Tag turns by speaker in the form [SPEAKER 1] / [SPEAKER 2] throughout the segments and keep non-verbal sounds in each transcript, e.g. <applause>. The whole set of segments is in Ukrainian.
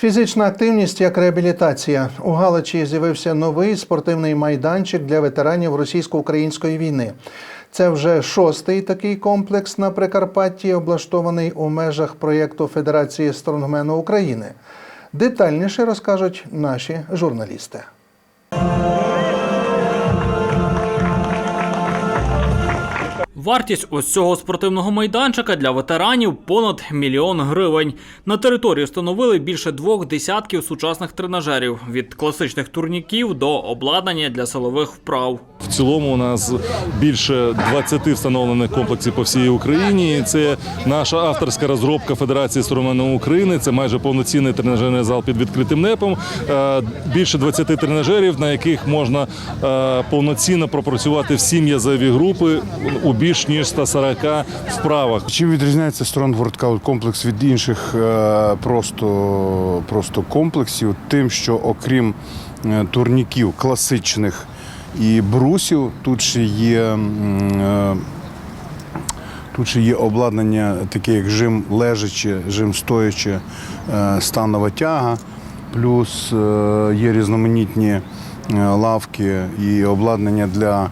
[SPEAKER 1] Фізична активність як реабілітація. У Галичі з'явився новий спортивний майданчик для ветеранів російсько-української війни. Це вже шостий такий комплекс на Прикарпатті, облаштований у межах проєкту Федерації стронгмену України. Детальніше розкажуть наші журналісти.
[SPEAKER 2] Вартість ось цього спортивного майданчика для ветеранів понад мільйон гривень. На території встановили більше двох десятків сучасних тренажерів від класичних турніків до обладнання для силових вправ.
[SPEAKER 3] В цілому у нас більше 20 встановлених комплексів по всій Україні. Це наша авторська розробка Федерації стромену України. Це майже повноцінний тренажерний зал під відкритим небом. Е, Більше 20 тренажерів, на яких можна е, повноцінно пропрацювати всі м'язові групи у більш ніж 140 вправах.
[SPEAKER 4] Чим відрізняється Strong Workout комплекс від інших е, просто, просто комплексів? Тим, що окрім е, турніків класичних і брусів, тут ще є. е, Тут ще є обладнання, таке як жим лежачи, жим стоячи, станова тяга, плюс є різноманітні лавки і обладнання для,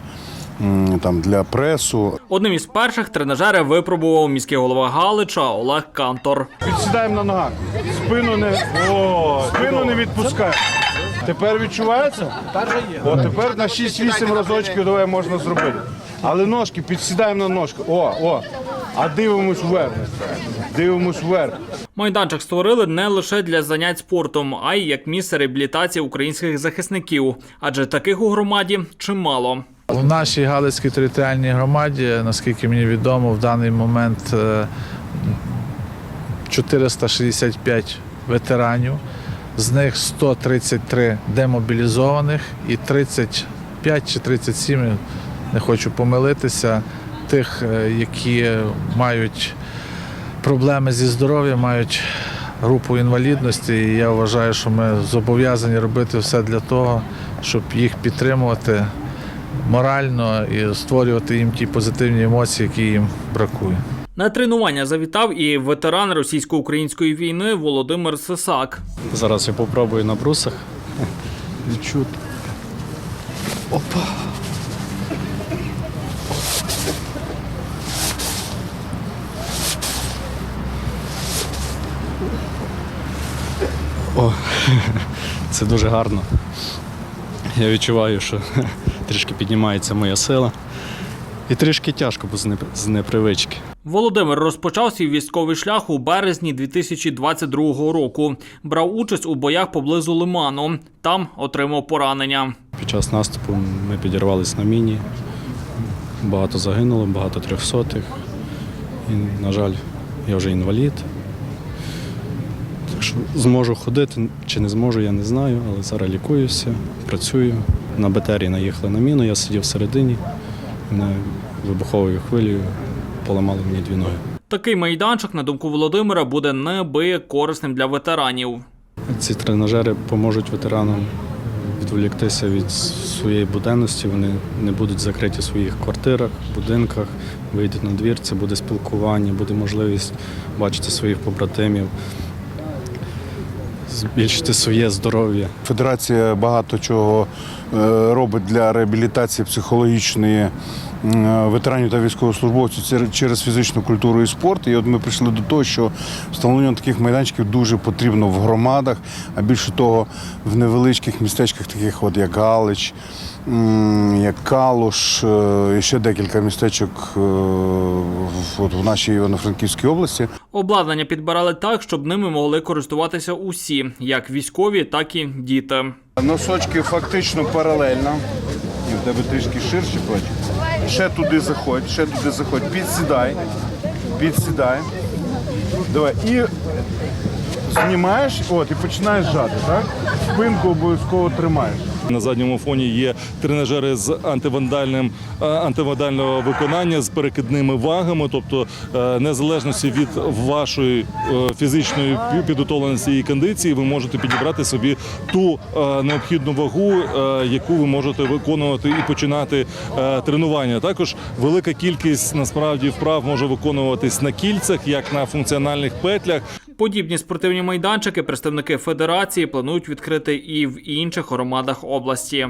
[SPEAKER 4] там, для пресу,
[SPEAKER 2] Одним із перших тренажери випробував міський голова Галича Олег Кантор.
[SPEAKER 5] Підсідаємо на ногах. Спину не, О, спину не відпускаємо. Тепер відчувається? О, тепер на 6-8 разочків давай можна зробити. Але ножки, підсідаємо на ножки. О, о. А дивимось вверх. Дивимось вверх.
[SPEAKER 2] Майданчик створили не лише для занять спортом, а й як місце реабілітації українських захисників, адже таких у громаді чимало.
[SPEAKER 6] У нашій Галицькій територіальній громаді, наскільки мені відомо, в даний момент е, 465 ветеранів, з них 133 демобілізованих і 35 чи 37, не хочу помилитися, тих, е, які мають проблеми зі здоров'ям, мають групу інвалідності. І я вважаю, що ми зобов'язані робити все для того, щоб їх підтримувати морально і створювати їм ті позитивні емоції, які їм бракує.
[SPEAKER 2] На тренування завітав і ветеран російсько-української війни Володимир Сисак.
[SPEAKER 7] Зараз я попробую на брусах. Відчути. Опа. О, <laughs> це дуже гарно. Я відчуваю, що піднімається моя сила. І трішки тяжко, бо з непривички.
[SPEAKER 2] Володимир розпочав свій військовий шлях у березні 2022 року. Брав участь у боях поблизу Лиману. Там отримав поранення.
[SPEAKER 7] Під час наступу ми підірвались на міні. Багато загинуло, багато трьохсотих. І, на жаль, я вже інвалід. Так що зможу ходити чи не зможу, я не знаю, але зараз лікуюся, працюю. На БТРі наїхали на міну, я сидів всередині, мене вибуховою хвилею поламали мені дві ноги.
[SPEAKER 2] Такий майданчик, на думку Володимира, буде неабияк корисним для ветеранів.
[SPEAKER 7] Ці тренажери поможуть ветеранам відволіктися від своєї буденності. Вони не будуть закриті в своїх квартирах, будинках, вийдуть на двір, це буде спілкування, буде можливість бачити своїх побратимів, збільшити своє здоров'я.
[SPEAKER 4] Федерація багато чого робить для реабілітації психологічної ветеранів та військовослужбовців через фізичну культуру і спорт. І от ми прийшли до того, що встановлення таких майданчиків дуже потрібно в громадах, а більше того, в невеличких містечках, таких от як Галич, як Калуш, е, і ще декілька містечок е, в- от в нашій Івано-Франківській області.
[SPEAKER 2] Обладнання підбирали так, щоб ними могли користуватися усі, як військові, так і діти.
[SPEAKER 5] Носочки фактично паралельно. І в тебе трішки ширше плечі. Ще туди заходь, ще туди заходь. Підсідай. Підсідай. Давай. І знімаєш, от, і починаєш жати, так? Спинку обов'язково тримаєш.
[SPEAKER 3] На задньому фоні є тренажери з антивандальним е, антивандального виконання з перекидними вагами, тобто е, незалежності від вашої е, фізичної пі- підготовленості і кондиції, ви можете підібрати собі ту необхідну вагу, яку ви можете виконувати і починати тренування. Також велика кількість насправді вправ може виконуватись на кільцях, як на функціональних петлях.
[SPEAKER 2] Подібні спортивні майданчики представники федерації планують відкрити і в інших громадах області.